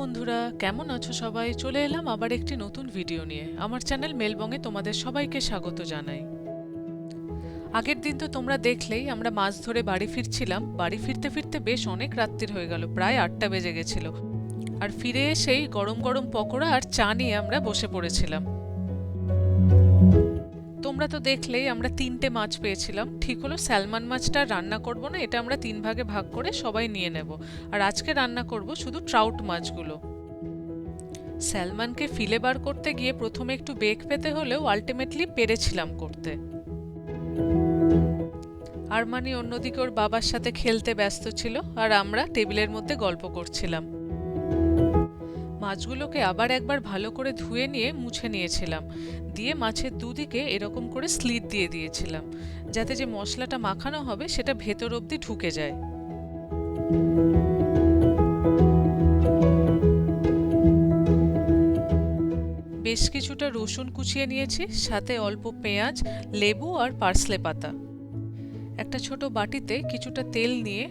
বন্ধুরা, কেমন আছো সবাই? চলে এলাম আবার একটি নতুন ভিডিও নিয়ে। আমার চ্যানেল মেলবঙ্গে তোমাদের সবাইকে স্বাগত জানাই। আগের দিন তো তোমরা দেখলেই আমরা মাছ ধরে বাড়ি ফিরছিলাম। বাড়ি ফিরতে ফিরতে বেশ অনেক রাত্রির হয়ে গেল, প্রায় আটটা বেজে গেছিল। আর ফিরে এসেই গরম গরম পকোড়া আর চা নিয়ে আমরা বসে পড়েছিলাম। তোমরা তো দেখলেই আমরা তিনটে মাছ পেয়েছিলাম। ঠিক হলো, স্যালমান মাছটা রান্না করব না, এটা আমরা তিন ভাগে ভাগ করে সবাই নিয়ে নেব। আর আজকে রান্না করব শুধু ট্রাউট মাছগুলো। স্যালমানকে ফিলে বার করতে গিয়ে প্রথমে একটু বেগ পেতে হলেও আলটিমেটলি পেরেছিলাম করতে। আর আরমানি অন্যদিকে ওর বাবার সাথে খেলতে ব্যস্ত ছিল, আর আমরা টেবিলের মধ্যে গল্প করছিলাম। মাছগুলোকে আবার একবার ভালো করে ধুয়ে নিয়ে মুছে নিয়েছিলাম। দিয়ে মাছের দুদিকে এরকম করে স্লিট দিয়ে দিয়েছিলাম, যাতে যে মশলাটা মাখানো হবে সেটা ভেতর অবধি ঢুকে যায়। বেশ কিছুটা রসুন কুচিয়ে নিয়েছি, সাথে অল্প পেঁয়াজ, লেবু আর পার্সলে পাতা। একটা ছোট বাটিতে কিছুটা তেল নিয়ে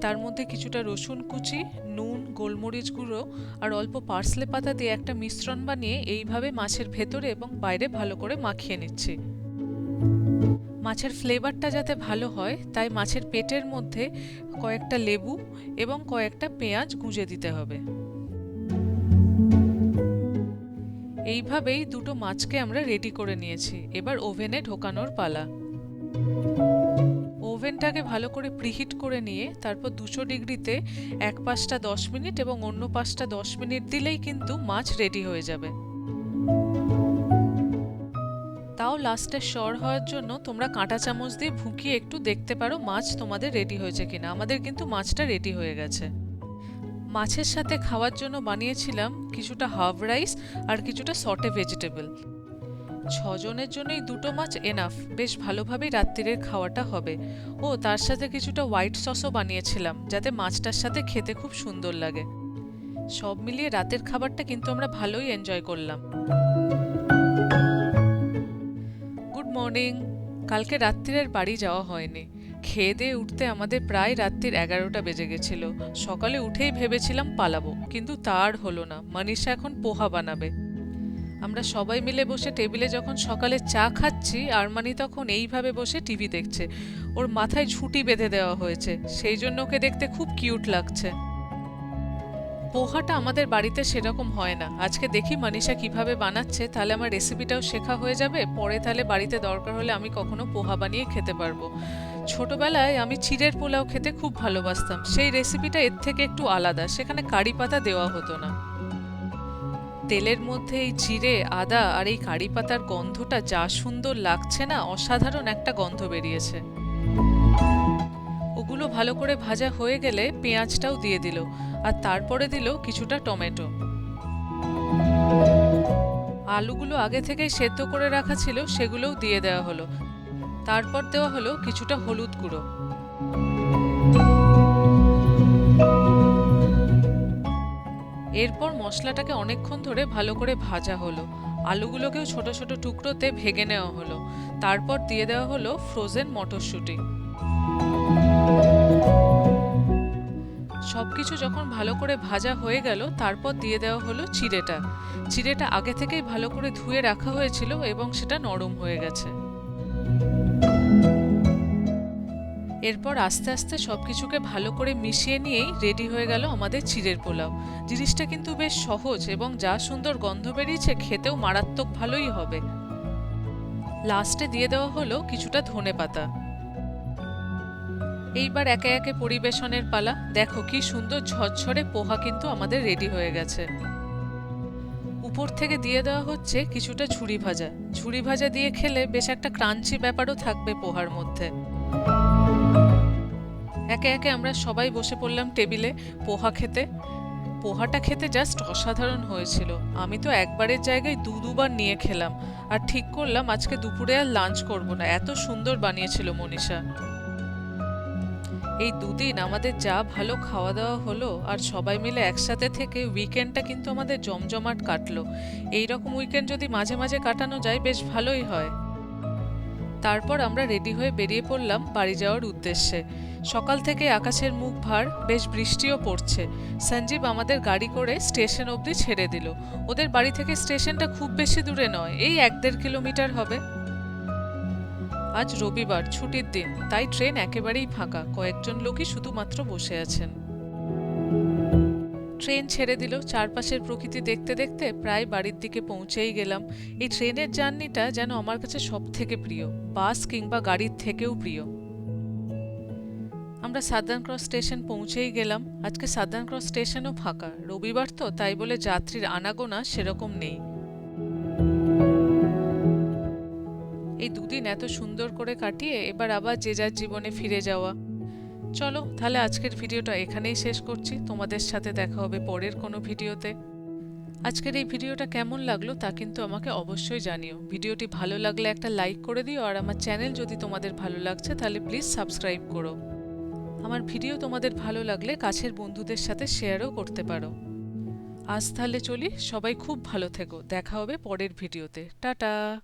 তার মধ্যে কিছুটা রসুন কুচি, নুন, গোলমরিচ গুঁড়ো আর অল্প পার্সলে পাতা দিয়ে একটা মিশ্রণ বানিয়ে এইভাবে মাছের ভেতরে এবং বাইরে ভালো করে মাখিয়ে নিচ্ছি। মাছের ফ্লেভারটা যাতে ভালো হয়, তাই মাছের পেটের মধ্যে কয়েকটা লেবু এবং কয়েকটা পেঁয়াজ গুঁজে দিতে হবে। এইভাবেই দুটো মাছকে আমরা রেডি করে নিয়েছি। এবার ওভেনে ঢোকানোর পালা। ওভেনটাকে ভালো করে প্রিহিট করে নিয়ে তারপর দুশো ডিগ্রিতে এক পাশটা দশ মিনিট এবং অন্য পাশটা দশ মিনিট দিলেই কিন্তু মাছ রেডি হয়ে যাবে। তাও লাস্টে সর হওয়ার জন্য তোমরা কাঁটা চামচ দিয়ে ভুকিয়ে একটু দেখতে পারো মাছ তোমাদের রেডি হয়েছে কিনা। আমাদের কিন্তু মাছটা রেডি হয়ে গেছে। মাছের সাথে খাওয়ার জন্য বানিয়েছিলাম কিছুটা হাফ রাইস আর কিছুটা সটে ভেজিটেবল। ছজনের জন্য এই দুটো মাছ এনাফ বেশ ভালোভাবেই রাত্রিরের খাওয়াটা হবে। ও, তার সাথে কিছুটা হোয়াইট সসও বানিয়েছিলাম, যাতে মাছটার সাথে খেতে খুব সুন্দর লাগে। সব মিলিয়ে রাতের খাবারটা কিন্তু আমরা ভালোই এনজয় করলাম। গুড মর্নিং কালকে রাত্রিরের বাড়ি যাওয়া হয়নি। খেয়ে দিয়ে উঠতে আমাদের প্রায় রাত্রির এগারোটা বেজে গেছিল। সকালে উঠেই ভেবেছিলাম পালাবো, কিন্তু তার হলো না। মানিষা এখন পোহা বানাবে। আমরা সবাই মিলে বসে টেবিলে যখন সকালে চা খাচ্ছি, আরমানি তখন এইভাবে বসে টিভি দেখছে। ওর মাথায় ঝুঁটি বেঁধে দেওয়া হয়েছে, সেই জন্য ওকে দেখতে খুব কিউট লাগছে। পোহাটা আমাদের বাড়িতে সেরকম হয় না। আজকে দেখি মানিষা কীভাবে বানাচ্ছে, তাহলে আমার রেসিপিটাও শেখা হয়ে যাবে। পরে তাহলে বাড়িতে দরকার হলে আমি কখনো পোহা বানিয়ে খেতে পারব। ছোটবেলায় আমি চিড়ের পোলাও খেতে খুব ভালোবাসতাম। সেই রেসিপিটা এর থেকে একটু আলাদা, সেখানে কারি পাতা দেওয়া হতো না। তেলের মধ্যে এই জিরে, আদা আর এই কারি পাতার গন্ধটা যা সুন্দর লাগছে না, অসাধারণ একটা গন্ধ বেরিয়েছে। ওগুলো ভালো করে ভাজা হয়ে গেলে পেঁয়াজটাও দিয়ে দিল, আর তারপরে দিল কিছুটা টমেটো। আলুগুলো আগে থেকেই সেদ্ধ করে রাখা ছিল, সেগুলোও দিয়ে দেওয়া হলো। তারপর দেওয়া হলো কিছুটা হলুদ গুঁড়ো। এরপর মশলাটাকে অনেকক্ষণ ধরে ভালো করে ভাজা হলো। আলুগুলোকেও ছোট ছোট টুকরোতে ভেঙে নেওয়া হলো। তারপর দিয়ে দেওয়া হলো ফ্রোজেন মটরশুঁটি। সবকিছু যখন ভালো করে ভাজা হয়ে গেল, তারপর দিয়ে দেওয়া হলো চিড়েটা। চিড়েটা আগে থেকেই ভালো করে ধুয়ে রাখা হয়েছিল এবং সেটা নরম হয়ে গেছে। এরপর আস্তে আস্তে সবকিছুকে ভালো করে মিশিয়ে নিয়েই রেডি হয়ে গেল আমাদের চিড়ের পোলাও। জিনিসটা কিন্তু বেশ সহজ এবং যা সুন্দর গন্ধ বেরিয়েছে খেতেও মারাত্মক ভালোই হবে। লাস্টে দিয়ে দেওয়া হলো কিছুটা ধনে পাতা। এইবার একে একে পরিবেশনের পালা। দেখো কি সুন্দর ঝরঝরে পোহা কিন্তু আমাদের রেডি হয়ে গেছে। উপর থেকে দিয়ে দেওয়া হচ্ছে কিছুটা ঝুড়ি ভাজা। ঝুড়ি ভাজা দিয়ে খেলে বেশ একটা ক্রাঞ্চি ব্যাপারও থাকবে পোহার মধ্যে। একে একে আমরা সবাই বসে পড়লাম টেবিলে পোহা খেতে। পোহাটা খেতে জাস্ট অসাধারণ হয়েছিল। আমি তো একবারের জায়গায় দু দুবার নিয়ে খেলাম। আর ঠিক করলাম আজকে দুপুরে আর লাঞ্চ করব না। এত সুন্দর বানিয়েছিল মনীষা। এই দুদিন আমাদের যা ভালো খাওয়া দাওয়া হলো আর সবাই মিলে একসাথে থেকে উইকেন্ডটা কিন্তু আমাদের জমজমাট কাটলো। এই রকম উইকেন্ড যদি মাঝে মাঝে কাটানো যায় বেশ ভালোই হয়। তারপর আমরা রেডি হয়ে বেরিয়ে পড়লাম বাড়ি যাওয়ার উদ্দেশ্যে। সকাল থেকে আকাশের মুখ ভার, বেশ বৃষ্টিও পড়ছে। সঞ্জীব আমাদের গাড়ি করে স্টেশন অবধি ছেড়ে দিল। ওদের বাড়ি থেকে স্টেশনটা খুব বেশি দূরে নয়, এই এক দেড় কিলোমিটার হবে। আজ রবিবার, ছুটির দিন, তাই ট্রেন একেবারেই ফাঁকা, কয়েকজন লোকই শুধুমাত্র বসে আছেন। ট্রেন ছেড়ে দিল, চারপাশের প্রকৃতি দেখতে দেখতে প্রায় বাড়ির দিকে পৌঁছেই গেলাম। এই ট্রেনের জার্নিটা যেন আমার কাছে সব থেকে প্রিয়, বাস কিংবা গাড়ির থেকেও প্রিয়। আমরা সাদার্ন ক্রস স্টেশন পৌঁছেই গেলাম। আজকে সাদার্ন ক্রস স্টেশনও ফাঁকা। রবিবার তো, তাই বলে যাত্রীর আনাগোনা সেরকম নেই। এই দুদিন এত সুন্দর করে কাটিয়ে, এবার আবার যে যার জীবনে ফিরে যাওয়া। চলো, তাহলে আজকের ভিডিওটা এখানেই শেষ করছি। তোমাদের সাথে দেখা হবে পরের কোনো ভিডিওতে। আজকের এই ভিডিওটা কেমন লাগল তা কিন্তু আমাকে অবশ্যই জানিও। ভিডিওটি ভালো লাগলে একটা লাইক করে দিও, আর আমার চ্যানেল যদি তোমাদের ভালো লাগছে, তাহলে প্লিজ সাবস্ক্রাইব করো। আমার ভিডিও তোমাদের ভালো লাগলে কাছের বন্ধুদের সাথে শেয়ারও করতে পারো। আজ তাহলে চলি, সবাই খুব ভালো থেকো। দেখা হবে পরের ভিডিওতে। টাটা!